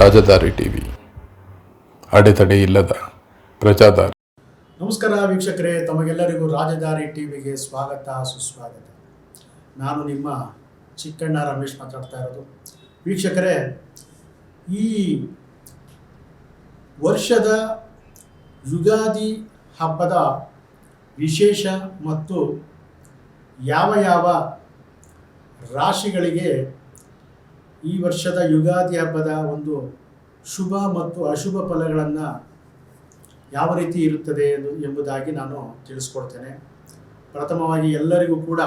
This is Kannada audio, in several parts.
ರಾಜಧಾರಿ ಟಿವಿ. ಅಡೆತಡೆ ಇಲ್ಲದ ಪ್ರಜಾದಾರಿ. ನಮಸ್ಕಾರ ವೀಕ್ಷಕರೇ, ತಮಗೆಲ್ಲರಿಗೂ ರಾಜಧಾರಿ ಟಿವಿಗೆ ಸ್ವಾಗತ, ಸುಸ್ವಾಗತ. ನಾನು ನಿಮ್ಮ ಚಿಕ್ಕಣ್ಣ ರಮೇಶ್ ಮಾತಾಡ್ತಾ ಇರೋದು. ವೀಕ್ಷಕರೇ, ಈ ವರ್ಷದ ಯುಗಾದಿ ಹಬ್ಬದ ವಿಶೇಷ ಮತ್ತು ಯಾವ ಯಾವ ರಾಶಿಗಳಿಗೆ ಈ ವರ್ಷದ ಯುಗಾದಿ ಹಬ್ಬದ ಒಂದು ಶುಭ ಮತ್ತು ಅಶುಭ ಫಲಗಳನ್ನು ಯಾವ ರೀತಿ ಇರುತ್ತದೆ ಎಂಬುದಾಗಿ ನಾನು ತಿಳಿಸ್ಕೊಡ್ತೇನೆ. ಪ್ರಥಮವಾಗಿ ಎಲ್ಲರಿಗೂ ಕೂಡ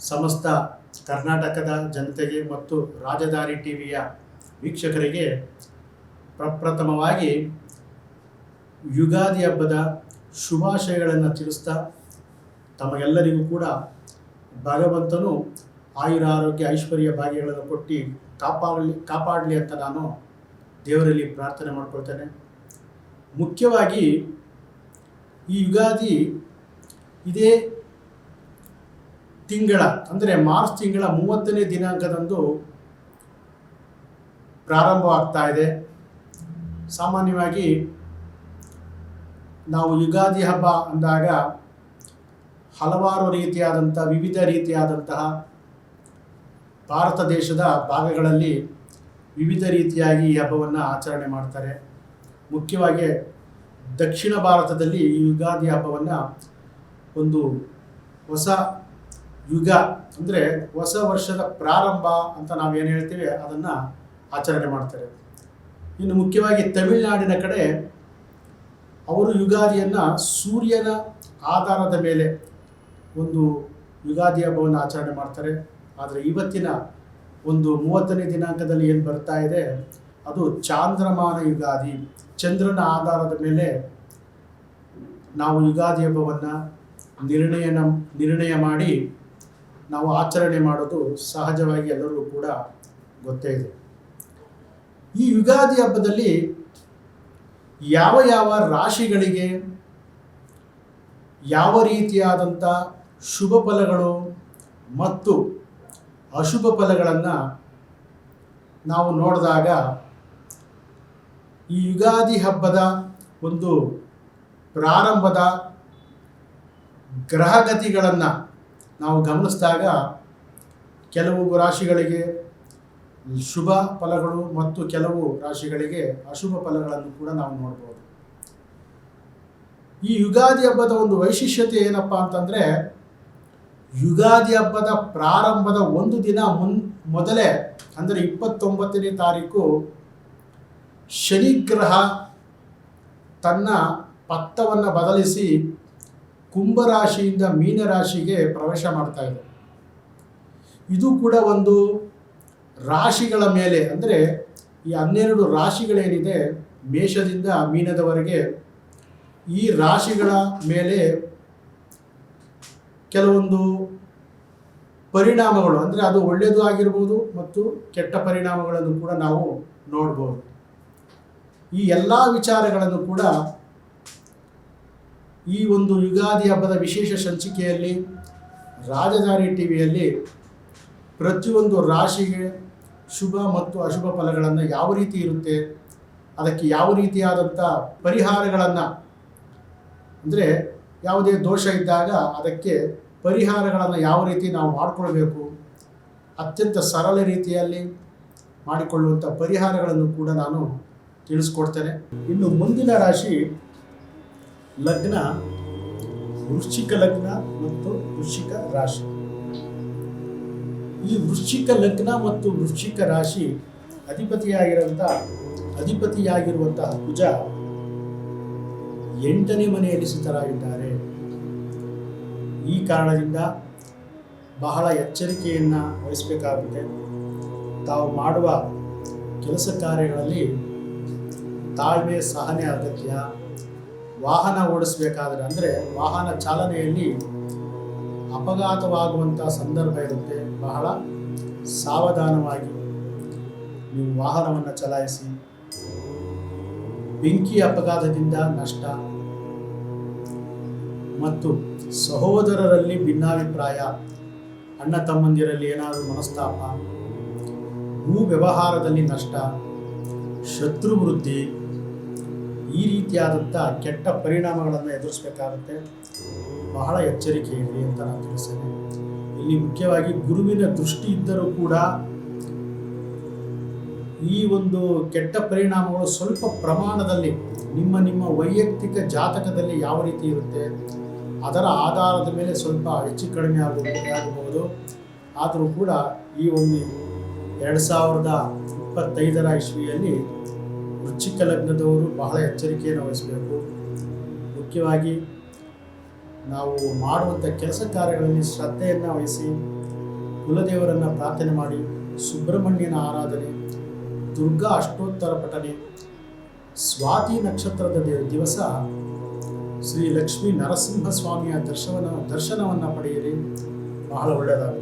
ಸಮಸ್ತ ಕರ್ನಾಟಕದ ಜನತೆಗೆ ಮತ್ತು ರಾಜಧಾನಿ ಟಿ ವಿಯ ವೀಕ್ಷಕರಿಗೆ ಪ್ರಪ್ರಥಮವಾಗಿ ಯುಗಾದಿ ಹಬ್ಬದ ಶುಭಾಶಯಗಳನ್ನು ತಿಳಿಸ್ತಾ ತಮಗೆಲ್ಲರಿಗೂ ಕೂಡ ಭಗವಂತನು ಆಯುರ ಆರೋಗ್ಯ ಐಶ್ವರ್ಯ ಭಾಗ್ಯಗಳನ್ನು ಕೊಟ್ಟು ಕಾಪಾಡಲಿ ಕಾಪಾಡಲಿ ಅಂತ ನಾನು ದೇವರಲ್ಲಿ ಪ್ರಾರ್ಥನೆ ಮಾಡ್ಕೊಳ್ತೇನೆ. ಮುಖ್ಯವಾಗಿ ಈ ಯುಗಾದಿ ಇದೇ ತಿಂಗಳ, ಅಂದರೆ ಮಾರ್ಚ್ ತಿಂಗಳ ಮೂವತ್ತನೇ ದಿನಾಂಕದಂದು ಪ್ರಾರಂಭವಾಗ್ತಾ ಇದೆ. ಸಾಮಾನ್ಯವಾಗಿ ನಾವು ಯುಗಾದಿ ಹಬ್ಬ ಅಂದಾಗ ಹಲವಾರು ರೀತಿಯಾದಂಥ, ವಿವಿಧ ರೀತಿಯಾದಂತಹ ಭಾರತ ದೇಶದ ಭಾಗಗಳಲ್ಲಿ ವಿವಿಧ ರೀತಿಯಾಗಿ ಈ ಹಬ್ಬವನ್ನು ಆಚರಣೆ ಮಾಡ್ತಾರೆ. ಮುಖ್ಯವಾಗಿ ದಕ್ಷಿಣ ಭಾರತದಲ್ಲಿ ಈ ಯುಗಾದಿ ಹಬ್ಬವನ್ನು ಒಂದು ಹೊಸ ಯುಗ ಅಂದರೆ ಹೊಸ ವರ್ಷದ ಪ್ರಾರಂಭ ಅಂತ ನಾವು ಏನು ಹೇಳ್ತೀವಿ ಅದನ್ನು ಆಚರಣೆ ಮಾಡ್ತಾರೆ. ಇನ್ನು ಮುಖ್ಯವಾಗಿ ತಮಿಳುನಾಡಿನ ಕಡೆ ಅವರು ಯುಗಾದಿಯನ್ನು ಸೂರ್ಯನ ಆಧಾರದ ಮೇಲೆ ಒಂದು ಯುಗಾದಿ ಹಬ್ಬವನ್ನು ಆಚರಣೆ ಮಾಡ್ತಾರೆ. ಆದರೆ ಇವತ್ತಿನ ಒಂದು ಮೂವತ್ತನೇ ದಿನಾಂಕದಲ್ಲಿ ಏನು ಬರ್ತಾ ಇದೆ? ಅದು ಚಾಂದ್ರಮಾನ ಯುಗಾದಿ. ಚಂದ್ರನ ಆಧಾರದ ಮೇಲೆ ನಾವು ಯುಗಾದಿ ಹಬ್ಬವನ್ನು ನಿರ್ಣಯನ, ನಿರ್ಣಯ ಮಾಡಿ ನಾವು ಆಚರಣೆ ಮಾಡೋದು ಸಹಜವಾಗಿ ಎಲ್ಲರಿಗೂ ಕೂಡ ಗೊತ್ತೇ ಇದೆ. ಈ ಯುಗಾದಿ ಹಬ್ಬದಲ್ಲಿ ಯಾವ ಯಾವ ರಾಶಿಗಳಿಗೆ ಯಾವ ರೀತಿಯಾದಂಥ ಶುಭ ಫಲಗಳು ಮತ್ತು ಅಶುಭ ಫಲಗಳನ್ನು ನಾವು ನೋಡಿದಾಗ ಈ ಯುಗಾದಿ ಹಬ್ಬದ ಒಂದು ಪ್ರಾರಂಭದ ಗ್ರಹಗತಿಗಳನ್ನು ನಾವು ಗಮನಿಸಿದಾಗ ಕೆಲವು ರಾಶಿಗಳಿಗೆ ಶುಭ ಫಲಗಳು ಮತ್ತು ಕೆಲವು ರಾಶಿಗಳಿಗೆ ಅಶುಭ ಫಲಗಳನ್ನು ಕೂಡ ನಾವು ನೋಡ್ಬೋದು. ಈ ಯುಗಾದಿ ಹಬ್ಬದ ಒಂದು ವೈಶಿಷ್ಟ್ಯತೆ ಏನಪ್ಪ ಅಂತಂದರೆ ಯುಗಾದಿ ಹಬ್ಬದ ಪ್ರಾರಂಭದ ಒಂದು ದಿನ ಮುನ್, ಮೊದಲೇ, ಅಂದರೆ ಇಪ್ಪತ್ತೊಂಬತ್ತನೇ ತಾರೀಕು, ಶನಿಗ್ರಹ ತನ್ನ ಪತ್ತವನ್ನು ಬದಲಿಸಿ ಕುಂಭರಾಶಿಯಿಂದ ಮೀನರಾಶಿಗೆ ಪ್ರವೇಶ ಮಾಡ್ತಾ ಇದೆ. ಇದು ಕೂಡ ಒಂದು ರಾಶಿಗಳ ಮೇಲೆ, ಅಂದರೆ ಈ ಹನ್ನೆರಡು ರಾಶಿಗಳೇನಿದೆ ಮೇಷದಿಂದ ಮೀನದವರೆಗೆ, ಈ ರಾಶಿಗಳ ಮೇಲೆ ಕೆಲವೊಂದು ಪರಿಣಾಮಗಳು, ಅಂದರೆ ಅದು ಒಳ್ಳೆಯದು ಆಗಿರ್ಬೋದು ಮತ್ತು ಕೆಟ್ಟ ಪರಿಣಾಮಗಳನ್ನು ಕೂಡ ನಾವು ನೋಡ್ಬೋದು. ಈ ಎಲ್ಲ ವಿಚಾರಗಳನ್ನು ಕೂಡ ಈ ಒಂದು ಯುಗಾದಿ ಹಬ್ಬದ ವಿಶೇಷ ಸಂಚಿಕೆಯಲ್ಲಿ, ರಾಜಧಾನಿ ಟಿ ವಿಯಲ್ಲಿ ಪ್ರತಿಯೊಂದು ರಾಶಿಗೆ ಶುಭ ಮತ್ತು ಅಶುಭ ಫಲಗಳನ್ನು ಯಾವ ರೀತಿ ಇರುತ್ತೆ, ಅದಕ್ಕೆ ಯಾವ ರೀತಿಯಾದಂಥ ಪರಿಹಾರಗಳನ್ನು, ಅಂದರೆ ಯಾವುದೇ ದೋಷ ಇದ್ದಾಗ ಅದಕ್ಕೆ ಪರಿಹಾರಗಳನ್ನು ಯಾವ ರೀತಿ ನಾವು ಮಾಡಿಕೊಳ್ಬೇಕು, ಅತ್ಯಂತ ಸರಳ ರೀತಿಯಲ್ಲಿ ಮಾಡಿಕೊಳ್ಳುವಂಥ ಪರಿಹಾರಗಳನ್ನು ಕೂಡ ನಾನು ತಿಳಿಸ್ಕೊಡ್ತೇನೆ. ಇನ್ನು ಮುಂದಿನ ರಾಶಿ ಲಗ್ನ, ವೃಶ್ಚಿಕ ಲಗ್ನ ಮತ್ತು ವೃಶ್ಚಿಕ ರಾಶಿ. ಈ ವೃಶ್ಚಿಕ ಲಗ್ನ ಮತ್ತು ವೃಶ್ಚಿಕ ರಾಶಿ ಅಧಿಪತಿಯಾಗಿರುವಂಥ, ಅಧಿಪತಿಯಾಗಿರುವಂತಹ ಕುಜ ಎಂಟನೇ ಮನೆಯಲ್ಲಿ ಸ್ಥಿತರಾಗಿದ್ದಾರೆ ಈ ಕಾರಣದಿಂದ ಬಹಳ ಎಚ್ಚರಿಕೆಯನ್ನು ವಹಿಸಬೇಕಾಗುತ್ತೆ. ತಾವು ಮಾಡುವ ಕೆಲಸ ಕಾರ್ಯಗಳಲ್ಲಿ ತಾಳ್ಮೆ, ಸಹನೆ, ಅಗತ್ಯ, ವಾಹನ ಓಡಿಸಬೇಕಾದ್ರೆ ಅಂದರೆ ವಾಹನ ಚಾಲನೆಯಲ್ಲಿ ಅಪಘಾತವಾಗುವಂಥ ಸಂದರ್ಭ ಇರುತ್ತೆ. ಬಹಳ ಸಾವಧಾನವಾಗಿ ನೀವು ವಾಹನವನ್ನು ಚಲಾಯಿಸಿ, ಬೆಂಕಿ ಅಪಘಾತದಿಂದ ನಷ್ಟ ಮತ್ತು ಸಹೋದರರಲ್ಲಿ ಭಿನ್ನಾಭಿಪ್ರಾಯ, ಅಣ್ಣ ತಮ್ಮಂದಿರಲ್ಲಿ ಏನಾದರೂ ಮನಸ್ತಾಪ, ಭೂ ವ್ಯವಹಾರದಲ್ಲಿ ನಷ್ಟ, ಶತ್ರು ವೃದ್ಧಿ, ಈ ರೀತಿಯಾದಂಥ ಕೆಟ್ಟ ಪರಿಣಾಮಗಳನ್ನು ಎದುರಿಸಬೇಕಾಗುತ್ತೆ. ಬಹಳ ಎಚ್ಚರಿಕೆ ಇರಲಿ ಅಂತ ನಾನು ತಿಳಿಸ್ತೇನೆ. ಇಲ್ಲಿ ಮುಖ್ಯವಾಗಿ ಗುರುವಿನ ದೃಷ್ಟಿ ಇದ್ದರೂ ಕೂಡ ಈ ಒಂದು ಕೆಟ್ಟ ಪರಿಣಾಮಗಳು ಸ್ವಲ್ಪ ಪ್ರಮಾಣದಲ್ಲಿ ನಿಮ್ಮ ನಿಮ್ಮ ವೈಯಕ್ತಿಕ ಜಾತಕದಲ್ಲಿ ಯಾವ ರೀತಿ ಇರುತ್ತೆ ಅದರ ಆಧಾರದ ಮೇಲೆ ಸ್ವಲ್ಪ ಹೆಚ್ಚು ಕಡಿಮೆ ಆಗಬಹುದು ಆಗಬಹುದು. ಆದರೂ ಕೂಡ ಈ ಒಂದು ಎರಡು ಸಾವಿರದ ಇಪ್ಪತ್ತೈದರ ಇಸ್ವಿಯಲ್ಲಿ ವೃಶ್ಚಿಕ ಲಗ್ನದವರು ಬಹಳ ಎಚ್ಚರಿಕೆಯನ್ನು ವಹಿಸಬೇಕು. ಮುಖ್ಯವಾಗಿ ನಾವು ಮಾಡುವಂಥ ಕೆಲಸ ಕಾರ್ಯಗಳಲ್ಲಿ ಶ್ರದ್ಧೆಯನ್ನು ವಹಿಸಿ, ಕುಲದೇವರನ್ನು ಪ್ರಾರ್ಥನೆ ಮಾಡಿ, ಸುಬ್ರಹ್ಮಣ್ಯನ ಆರಾಧನೆ, ದುರ್ಗಾ ಅಷ್ಟೋತ್ತರ ಪಠನೆ, ಸ್ವಾತಿ ನಕ್ಷತ್ರದ ದಿವಸ ಶ್ರೀ ಲಕ್ಷ್ಮೀ ನರಸಿಂಹ ಸ್ವಾಮಿಯ ದರ್ಶನ ದರ್ಶನವನ್ನು ಪಡೆಯಿರಿ ಬಹಳ ಒಳ್ಳೆಯದಾಗುತ್ತೆ